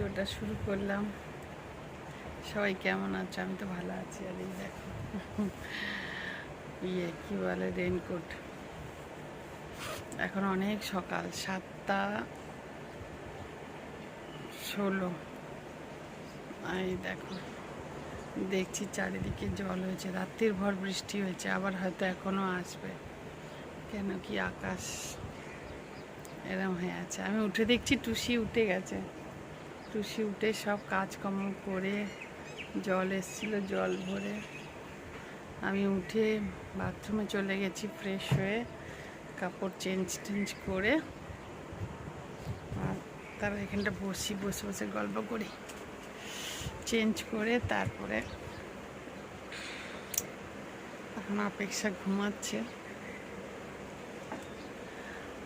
ভিডিওটা শুরু করলাম। সবাই কেমন আছে? আমি তো ভালো আছি। আর এই দেখো। ইয়ে কী বলে রেনকোট এখন অনেক সকাল, সাতটা ষোলো। এই দেখো, দেখছি চারিদিকে জল হয়েছে। রাত্রির ভর বৃষ্টি হয়েছে, আবার হয়তো এখনও আসবে। কেন কি আকাশ এরম হয়ে আছে। আমি উঠে দেখছি টুসি উঠে গেছে। টুসি উঠে সব কাজকর্ম করে জল এসছিল, জল ভরে। আমি উঠে বাথরুমে চলে গেছি ফ্রেশ হয়ে, কাপড় চেঞ্জ টেঞ্জ করে। আর তারপর এখানটা বসি, বসে বসে গল্প করি। চেঞ্জ করে তারপরে এখন অপেক্ষা ঘুমাচ্ছে।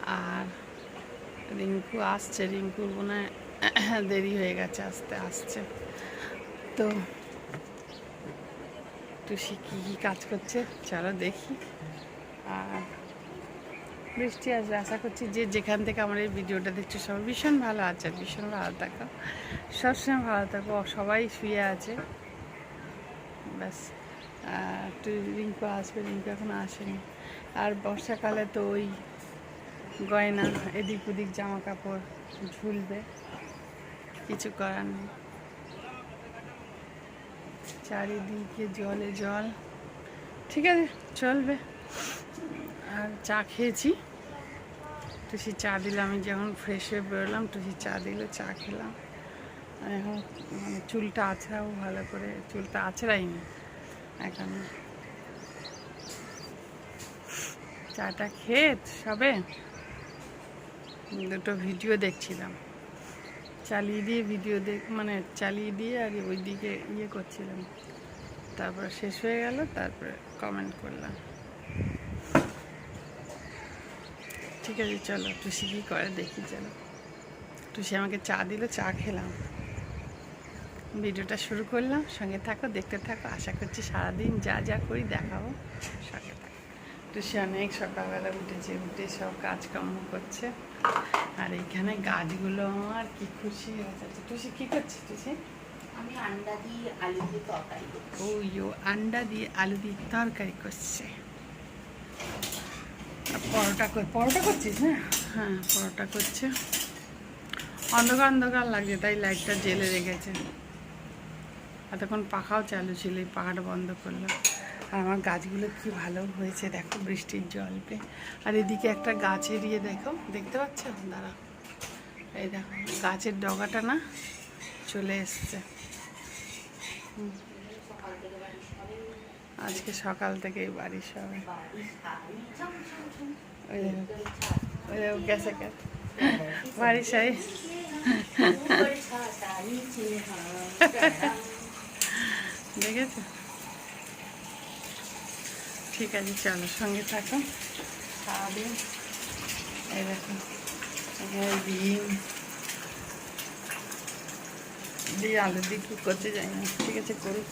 আর রিঙ্কু আসছে, রিঙ্কুর মনে দেরি হয়ে গেছে, আসতে আসছে। তো টুসি কী কী কাজ করছে? চলো দেখি। আর বৃষ্টি আসবে, আশা করছি যে যেখান থেকে আমার এই ভিডিওটা দেখছ, সবাই ভীষণ ভালো আছে, ভীষণ ভালো থাকো। সবসময় ভালো থাকো, সবাই শুয়ে আছে। ব্যাস একটু রিঙ্কু আসবে, রিঙ্কু এখন আসেনি। আর বর্ষাকালে তো ওই গয়না এদিক ওদিক জামা কাপড় ঝুলবে। কিছু করার নেই। চারিদিকে জলে জল। ঠিক আছে, চলবে। আর চা খেয়েছি। টুসি চা দিলে আমি যখন ফ্রেশ হয়ে বেরোলাম টুসি চা দিল চা খেলাম। আর এখন মানে চুলটা আছড়াও ভালো করে। চুলটা আছড়াইনি এখন। চাটা খেয়ে সবে দুটো ভিডিও দেখছিলাম। চালিয়ে দিয়ে ভিডিও দেখ মানে চালিয়ে দিয়ে আর ওই দিকে ইয়ে করছিলাম। তারপর শেষ হয়ে গেল, তারপরে কমেন্ট করলাম। ঠিক আছে, চলো, টুসি কী করে দেখি চলো। টুসি আমাকে চা দিল, চা খেলাম। ভিডিওটা শুরু করলাম, সঙ্গে থাকো, দেখতে থাকো, আশা করছি সারাদিন যা যা করি দেখাবো, সঙ্গে থাকো। টুসি অনেক সকালবেলা উঠেছে, উঠে সব কাজকর্ম করছে। আর এইখানে গাছগুলো আমার কি খুশি হয়েছে টুসি কী করছে টুসি আমি আন্ডা দিয়ে আলু দিয়ে তরকারি ওই ও আন্ডা দিয়ে আলু দিয়ে তরকারি করছে। পরোটা পরোটা করছিস না? হ্যাঁ পরোটা করছে। অন্ধকার অন্ধকার লাগছে তাই লাইটটা জেলে রেখেছে। এতক্ষণ পাখাও চালু ছিল এই পাখাটা বন্ধ করল আর আমার গাছগুলো কি ভালো হয়েছে দেখো বৃষ্টির জল পেয়ে আর এদিকে একটা গাছ এড়িয়ে দেখো, দেখতে পাচ্ছ? দাঁড়া। এই দেখো, গাছের ডগাটা না চলে এসছে। আজকে সকাল থেকেই বাড়ির সবাই। গেছে গেছে বাড়ির সবাই দেখেছ? ঠিক আছে চলো সঙ্গে থাকো। সারাদিন এই দেখো এখানে ডিম। দিয়ে আলু দিয়ে কী করতে যাই না ঠিক আছে করি।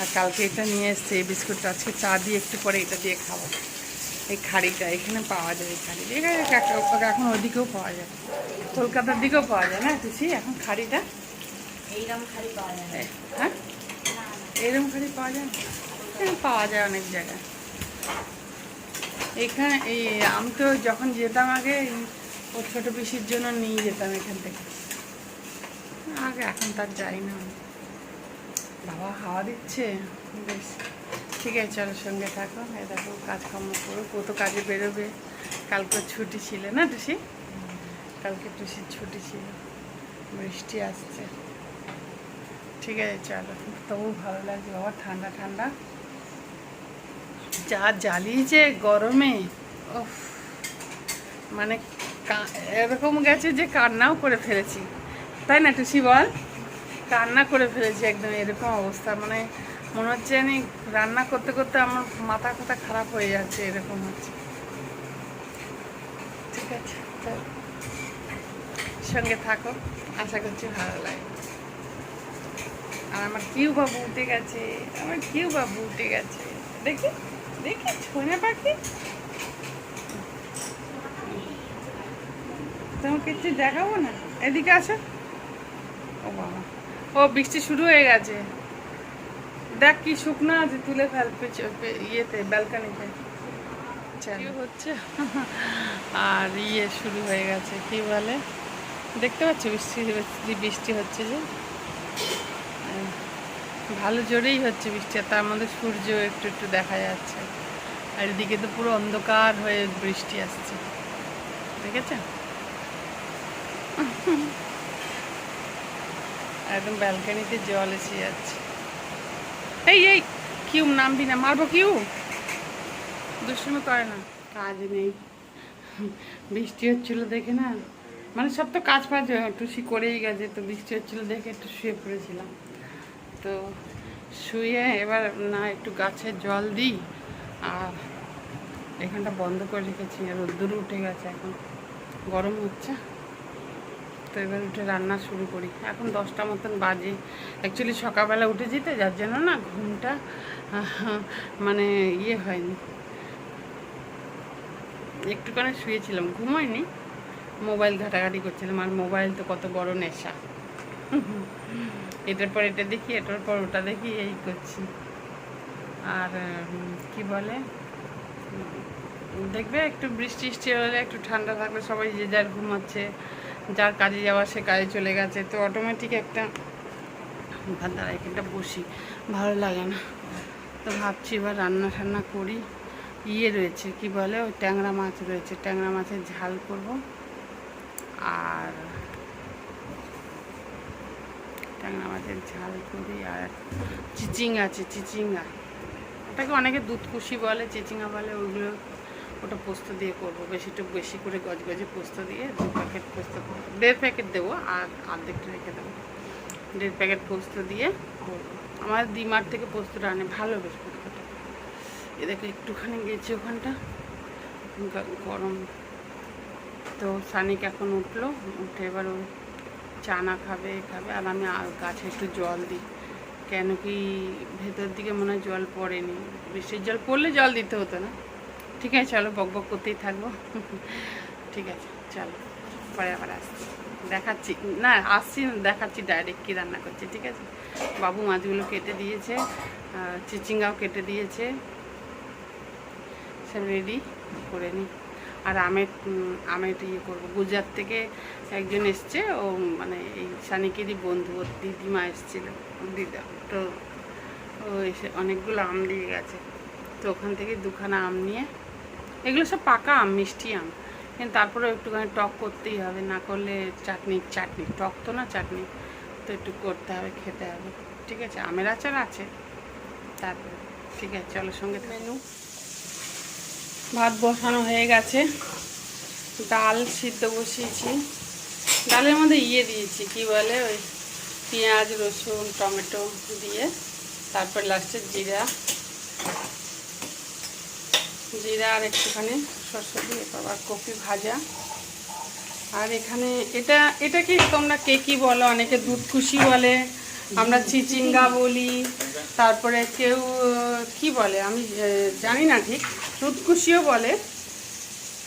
আর কালকে এটা নিয়ে এসছে এই বিস্কুটটা। আজকে চা দিয়ে একটু পরে এটা দিয়ে খাব। এই খাড়িটা এখানে পাওয়া যায় এই খাড়ি ঠিক আছে এখন ওদিকেও পাওয়া যায়। কলকাতার দিকেও পাওয়া যায় না তুসি? এখন খাড়িটা? এইরকম খালি পাওয়া যায় হ্যাঁ? এইরকম খালি পাওয়া যায় পাওয়া যায় অনেক জায়গায়। এখানে এই, আমি তো যখন যেতাম আগে এই ও ছোটো পিসির জন্য নিয়ে যেতাম এখান থেকে। আগে এখন তার যাই না। বাবা হাওয়া দিচ্ছে। বেশ, ঠিক আছে, চলো সঙ্গে থাকো। এ দেখো, কাজকর্ম করো কত কাজে বেরোবে। কালকে ছুটি ছিল না টুসি কালকে টুসির ছুটি ছিল। বৃষ্টি আসছে। ঠিক আছে, চলো। তবু ভালো লাগছে। বাবা, ঠান্ডা ঠান্ডা। যা জ্বালিয়েছে গরমে মানে এরকম গেছে যে কান্নাও করে ফেলেছি। তাই না, টুসি বল? কান্না করে ফেলেছি একদম এরকম অবস্থা মানে মনে হচ্ছে আমি রান্না করতে করতে আমার মাথা কথা খারাপ হয়ে যাচ্ছে, এরকম হচ্ছে। ঠিক আছে। সঙ্গে থাকো, আশা করছি ভালো লাগে আর আমার কিউ বাবু উঠে গেছে, আমার কিউ বাবু উঠে গেছে, দেখি। দেখি ছোঁয়া পাখি? তোমাকে একটু দেখাবো না? এদিকে আসো। ও বাবা। ও বৃষ্টি শুরু হয়ে গেছে। দেখ কি শুকনো আছে তুলে ফেল পেছ- ইয়েতে ব্যালকানিতে। হচ্ছে? আর ইয়ে শুরু হয়ে গেছে কি বলে? দেখতে পাচ্ছ বৃষ্টি বৃষ্টি বৃষ্টি হচ্ছে যে? ভালো জোরেই হচ্ছে বৃষ্টি, আর তার মধ্যে সূর্য একটু একটু দেখা যাচ্ছে। আর এদিকে তো পুরো অন্ধকার হয়ে বৃষ্টি আসছে। দেখেছ একদম ব্যালকানিতে জল এসে যাচ্ছে। এই এই, কিউ, নামবি না, মারবো কিউ? দুষ্টুমি করে না। কাজ নেই। বৃষ্টি হচ্ছিল দেখে না। মানে সব তো কাজ ফাজ টুসি করেই গেছে, তো বৃষ্টি হচ্ছিল দেখে একটু শুয়ে পড়েছিলাম। তো শুয়ে এবার না একটু গাছের জল দিই আর এখানটা বন্ধ করে রেখেছি রোদ্দুর উঠে গেছে এখন। গরম হচ্ছে। তো এবার উঠে রান্না শুরু করি। এখন দশটা মতন বাজে। অ্যাকচুয়ালি সকালবেলা উঠে যেতে যার জন্য না ঘুমটা মানে ইয়ে হয়নি। একটুখানি শুয়েছিলাম ঘুমাইনি মোবাইল ঘাটাঘাটি করছিলাম, আর মোবাইল তো কত বড় নেশা। এটার পর এটা দেখি, এটার পর ওটা দেখি, এই করছি। আর কি বলে? দেখবে একটু বৃষ্টি বৃষ্টি হলে একটু ঠান্ডা থাকলে সবাই যে যার ঘুমাচ্ছে, যার কাজে যাওয়া সে কাজে চলে গেছে। তো অটোমেটিক একটা ভাত দাঁড়া এখানটা বসি, ভালো লাগে না। তো ভাবছি এবার রান্না ঠান্না করি। ইয়ে রয়েছে, কি বলে? ওই ট্যাংরা মাছ রয়েছে, ট্যাংরা মাছের ঝাল করব। আর ট্যাংরা মাছের ঝাল করি আর চিচিঙ্গা আছে চিচিঙ্গা। ওটাকে অনেকে দুধকুশি বলে, চিচিঙ্গা বলে, ওইগুলো ওটা পোস্ত দিয়ে করব। বেশি একটু বেশি করে গজগজে পোস্ত দিয়ে দু প্যাকেট পোস্ত দেড় প্যাকেট দেবো আর অর্ধেকটা রেখে দেবো। দেড় প্যাকেট পোস্ত দিয়ে করব। আমার ডিমার থেকে পোস্তটা আনে, ভালো বেশ পোস্তটা। এ দেখো একটুখানি গেছে ওখানটা গরম। তো সানিক এখন উঠল, উঠে এবার ও চানা খাবে খাবে, আর আমি গাছে একটু জল দিই। কেন কি ভেতর দিকে মনে হয় জল পড়েনি। বৃষ্টির জল পড়লে জল দিতে হতো না। ঠিক আছে, চলো বক বক করতেই থাকব। ঠিক আছে, চলো। পরে আবার আসছি। দেখাচ্ছি। না, আসছি দেখাচ্ছি ডাইরেক্ট কী রান্না করছি, ঠিক আছে? বাবু মাছগুলো কেটে দিয়েছে চিচিঙ্গাও কেটে দিয়েছে। সব রেডি করে নিই। আর আমের আমের ইয়ে করব। গুজরাট থেকে একজন এসছে, ও মানে এই সানিকেরই বন্ধু, ওর দিদিমা এসেছিল দিদা। তো ও এসে অনেকগুলো আম দিয়ে গেছে। তো ওখান থেকে দুখানা আম নিয়ে, এগুলো সব পাকা আম, মিষ্টি আম। কিন্তু তারপরে একটুখানি টক করতেই হবে, না করলে চাটনি চাটনি। টক তো না, চাটনি। তো একটু করতে হবে, খেতে হবে। ঠিক আছে? আমের আচার আছে। তারপরে, ঠিক আছে, চলো সঙ্গে মেনু? ভাত বসানো হয়ে গেছে। ডাল সিদ্ধ বসিয়েছি। ডালের মধ্যে ইয়ে দিয়েছি, কি বলে ওই পেঁয়াজ, রসুন, টমেটো দিয়ে, তারপর লাস্টে জিরা। জিরা আর একটুখানি শস্য দিয়ে আবার কপি ভাজা। আর এখানে এটা এটা কি তোমরা কে কি বলো? অনেকে দুধ খুশি বলে, আমরা চিচিঙ্গা বলি, তারপরে কেউ, কি বলে? আমি জানি না ঠিক। খুশিও বলে।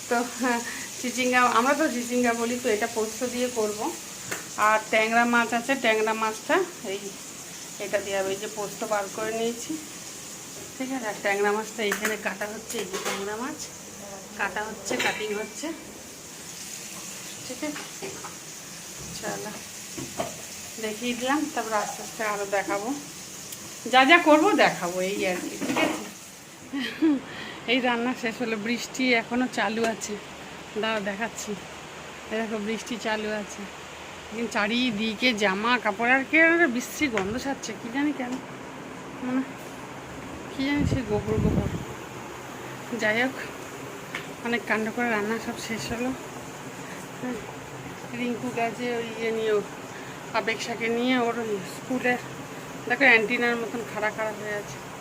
তো হ্যাঁ, চিচিঙ্গা আমরা তো চিচিঙ্গা বলি তো এটা পোস্ত দিয়ে করব। আর ট্যাংরা মাছ আছে ট্যাংরা মাছটা এই এটা দিয়ে হবে যে পোস্ত বার করে নিয়েছি। ঠিক আছে আর ট্যাংরা মাছটা এইখানে কাটা হচ্ছে এই যে ট্যাংরা মাছ। কাটা হচ্ছে কাটিং হচ্ছে। ঠিক আছে? চলো দেখিয়ে দিলাম তারপর আস্তে আস্তে আরও দেখাবো। যা যা করব দেখাবো এই আর কি ঠিক আছে? এই রান্না শেষ হলো, বৃষ্টি এখনও চালু আছে। দাও দেখাচ্ছি। দেখো, বৃষ্টি চালু আছে। কিন্তু চারিদিকে জামা কাপড়, আর কে বৃষ্টির গন্ধ ছাড়ছে, কি জানি কেন। মানে কি জানি সে গোবর গোবর। যাই হোক, অনেক কাণ্ড করে রান্না সব শেষ হলো। রিঙ্কু গাছে ওই ইয়ে নিয়ে আবেক্ষাকে নিয়ে ওর স্কুলের। দেখো, অ্যান্টিনার মতন খাড়া খাড়া হয়ে আছে।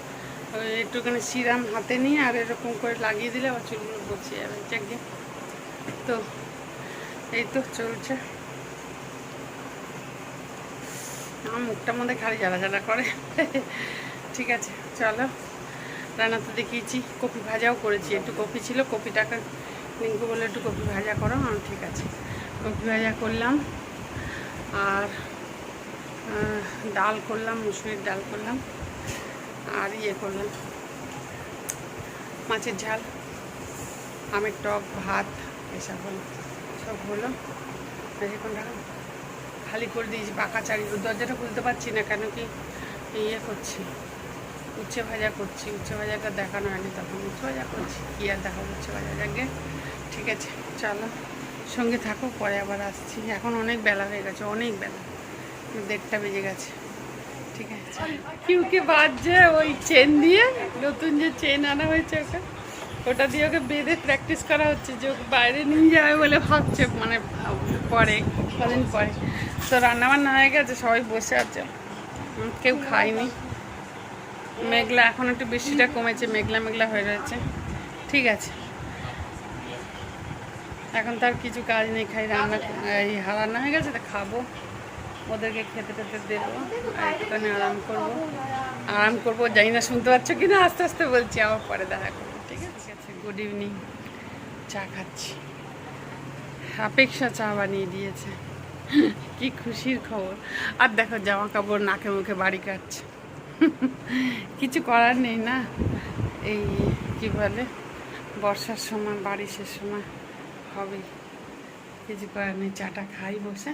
একটুখানি সিরাম হাতে নিয়ে আর এরকম করে লাগিয়ে দিলে আবার চুলগুলো বসে যাবে একদিন তো, এই তো চলছে। আমার মুখটার মধ্যে খালি জ্বালা জ্বালা করে। ঠিক আছে, চলো। রান্না তো দেখিয়েছি, কপি ভাজাও করেছি। একটু কপি ছিল, কপিটাকে রিঙ্কু বলে একটু কপি ভাজা করো। ঠিক আছে, কপি ভাজা করলাম। আর ডাল করলাম, মুসুরির ডাল করলাম। আর ইয়ে করলাম মাছের ঝাল, আমের টক, ভাত, এসব হলো। সব হলো। এখন খালি করে দিয়েছি বাঁকা চারি দরজাটা খুলতে পারছি না, কেন কি ইয়ে করছি, উচ্ছে ভাজা করছি। উচ্ছে ভাজাটা দেখানো হয়নি তখন। উচ্ছে ভাজা করছি, কী আর দেখাবো, উচ্ছে ভাজা যাকে। ঠিক আছে, চলো। সঙ্গে থাকো, পরে আবার আসছি। এখন অনেক বেলা হয়ে গেছে, অনেক বেলা। দেড়টা বেজে গেছে। ঠিক আছে। কিউকে বাজছে ওই চেন দিয়ে? নতুন যে চেন আনা হয়েছে ওকে। ওটা দিয়ে ওকে বেঁধে প্র্যাকটিস করা হচ্ছে যে ওকে বাইরে নিয়ে যাবে বলে ভাবছে মানে পরে, কদিন পরে। তো রান্নাবান্না হয়ে গেছে, সবাই বসে আছে। কেউ খায়নি। মেঘলা এখন একটু বৃষ্টিটা কমেছে, মেঘলা মেঘলা হয়ে রয়েছে। ঠিক আছে। এখন তার কিছু কাজ নেই খাই রান্না, এই রান্না হয়ে গেছে, তো খাব। ওদেরকে খেতে টেতে দেবো একটুখানি আরাম করব। আরাম করব, জানি না শুনতে পাচ্ছ কি না আস্তে আস্তে বলছি, আবার পরে দেখা করব, ঠিক আছে? গুড ইভিনিং চা খাচ্ছি। অপেক্ষা চা বানিয়ে দিয়েছে। কি খুশির খবর। আর দেখো, জামা কাপড় নাকে মুখে বাড়ি কাটছে। কিছু করার নেই না। এই, কি বলে, বর্ষার সময়, বারিশের সময় হবে কিছু করার নেই, চাটা খাই বসে।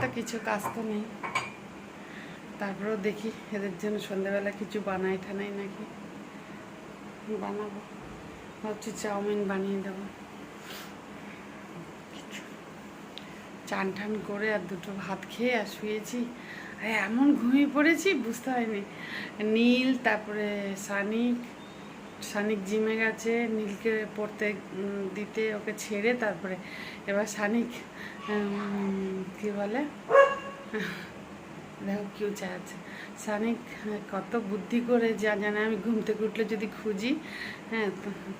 তো কিছু কাজ তো নেই। তারপরেও দেখি এদের জন্য সন্ধ্যাবেলা কিছু বানাই ঠানাই নাকি। বানাবো। ভাবছি চাউমিন বানিয়ে দেবো। চান টান করে আর দুটো ভাত খেয়ে আর শুয়েছি। আর এমন ঘুমিয়ে পড়েছি, বুঝতে হয়নি নীল, তারপরে সানিক সানিক জিমে গেছে নীলকে পড়তে দিতে ওকে ছেড়ে তারপরে এবার সানিক কি বলে? দেখো কেউ চাচ্ছে সানিক হ্যাঁ, কত বুদ্ধি করে যা জানে। আমি ঘুম থেকে উঠলে যদি খুঁজি হ্যাঁ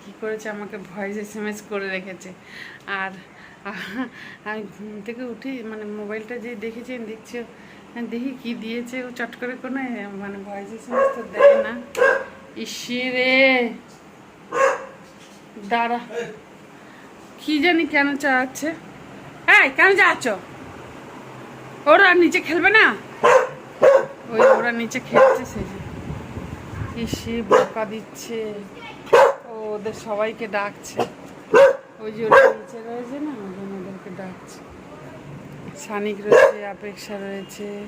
কী করেছে? আমাকে ভয়েস এস এম এস করে রেখেছে। আর আমি ঘুম থেকে উঠি মানে মোবাইলটা যে দেখেছি দেখছি হ্যাঁ, দেখি কি দিয়েছে। ও চট করে কোনো মানে ভয়েস এস এম এস তো দেয় না। ইসিরে। দাঁড়া। কি জানি কেন চাচ্ছে? হ্যাঁ কেন চাচ্ছ ওরা নিচে খেলবে না? ওই ওরা নিচে খেলছে সেই যে। ইসে বকা দিচ্ছে। ও, ওদের সবাইকে ডাকছে। ওই যে ওরা নিচে রয়েছে না ওদেরকে ডাকছে। সানিক রয়েছে অপেক্ষা রয়েছে।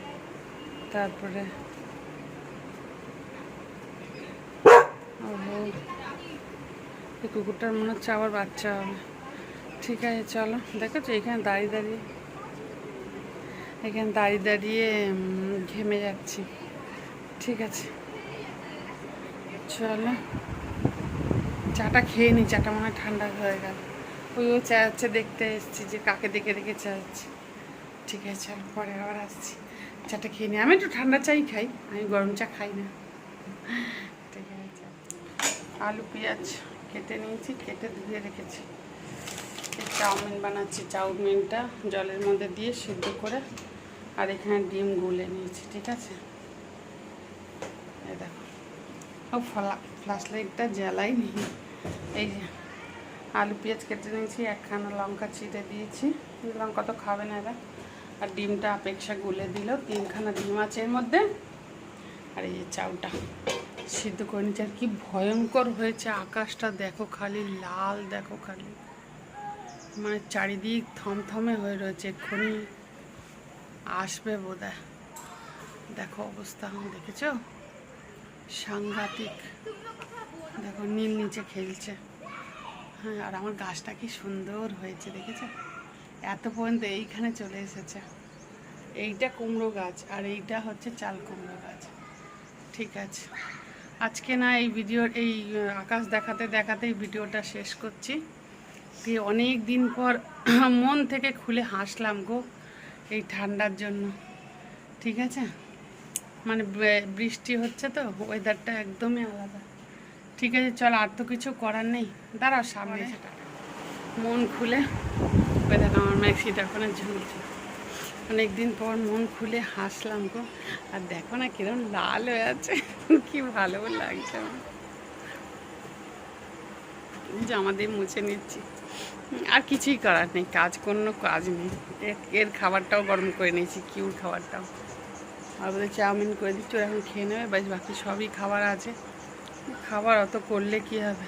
তারপরে এই কুকুরটার মনে হচ্ছে আবার বাচ্চা হবে। ঠিক আছে, চলো। দেখো তো, এখানে দাঁড়িয়ে দাঁড়িয়ে। এখানে দাঁড়িয়ে দাঁড়িয়ে ঘেমে যাচ্ছি। ঠিক আছে। চলো। চাটা খেয়ে নি, চাটা মনে হয় ঠান্ডা হয়ে গেল। ওই, ও চা হচ্ছে দেখতে এসেছি যে কাকে দেখে দেখে চা হচ্ছে ঠিক আছে, চলো, পরে আবার আসছি। চাটা খেয়ে নি। আমি একটু ঠান্ডা চাই খাই, আমি গরম চা খাই না। ঠিক আছে আলু, পেঁয়াজ। কেটে নিয়েছি, কেটে ধুয়ে রেখেছি। চাউমিন বানাচ্ছি, চাউমিনটা জলের মধ্যে দিয়ে সিদ্ধ করে, আর এখানে ডিম গুলে নিয়েছি, ঠিক আছে? দেখো। ও ফলা ফ্লাশ লাইটটা জ্বালাই নি এই যে আলু পেঁয়াজ কেটে নিয়েছি, একখানা লঙ্কা চিটে দিয়েছি। লঙ্কা তো খাবে না এরা। আর ডিমটা অপেক্ষা গুলে দিল, তিনখানা ডিম আছে এর মধ্যে। আর এই চাউটা। সিদ্ধ করে নিচ্ছে আর কি ভয়ঙ্কর হয়েছে আকাশটা। দেখো খালি লাল, দেখো খালি। মানে চারিদিক থমথমে হয়ে রয়েছে। এক্ষুনি আসবে বোধ দেখো অবস্থা, দেখেছ? সাংঘাতিক। দেখো নীল নিচে খেলছে। হ্যাঁ আর আমার গাছটা কি সুন্দর হয়েছে, দেখেছ? এত পর্যন্ত এইখানে চলে এসেছে। এইটা কুমড়ো গাছ আর এইটা হচ্ছে চাল কুমড়ো গাছ। ঠিক আছে। আজকে না এই ভিডিওর এই আকাশ দেখাতে দেখাতেই ভিডিওটা শেষ করছি। দিয়ে অনেক দিন পর মন থেকে খুলে হাসলাম গো এই ঠান্ডার জন্য। ঠিক আছে? মানে বৃষ্টি হচ্ছে তো ওয়েদারটা একদমই আলাদা। ঠিক আছে চল আর তো কিছু করার নেই। দাঁড়াও সামনে মন খুলে ওয়েদার আমার ম্যাক্সিটা ওখানে ঝুলছে। অনেকদিন পর মন খুলে হাসলাম গো। আর দেখো না কিরম লাল হয়ে আছে। কি ভালো লাগছে জামা দিয়ে মুছে নিচ্ছি। আর কিছুই করার নেই, কাজ কোনো কাজ নেই। এর- খাবারটাও গরম করে নিয়েছি, কিউর খাবারটাও। আর চাউমিন করে দিচ্ছি এখন খেয়ে নেবে বাস বাকি সবই খাবার আছে। খাবার অত করলে কি হবে?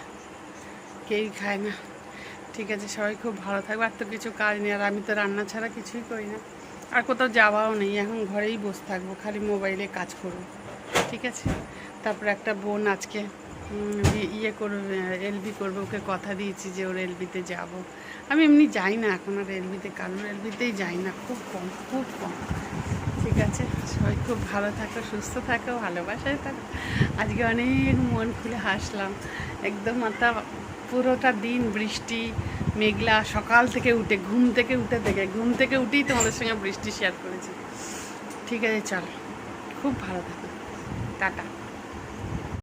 কেউই খায় না। ঠিক আছে, সবাই খুব ভালো থাকবে। আর তো কিছু কাজ নেই, আর আমি তো রান্না ছাড়া কিছুই করি না। আর কোথাও যাওয়াও নেই, এখন ঘরেই বসে থাকব, খালি মোবাইলে কাজ করব, ঠিক আছে? তারপর একটা বোন আজকে ইয়ে করবে, এলবি করবে, ওকে কথা দিয়েছি যে ওর এলবিতে যাব। আমি এমনি যাই না এখন আর এলবিতে কারোর এলবিতেই যাই না, খুব কম খুব কম, ঠিক আছে? সবাই খুব ভালো থাকো, সুস্থ থাকো, ভালোবাসায় থাকো। আজকে অনেক মন খুলে হাসলাম, একদম মাথা পুরোটা দিন বৃষ্টি মেঘলা সকাল থেকে উঠে, ঘুম থেকে উঠে থেকে ঘুম থেকে উঠেই তোমাদের সঙ্গে বৃষ্টি শেয়ার করেছি। ঠিক আছে, চল। খুব ভালো থাকো। টাটা।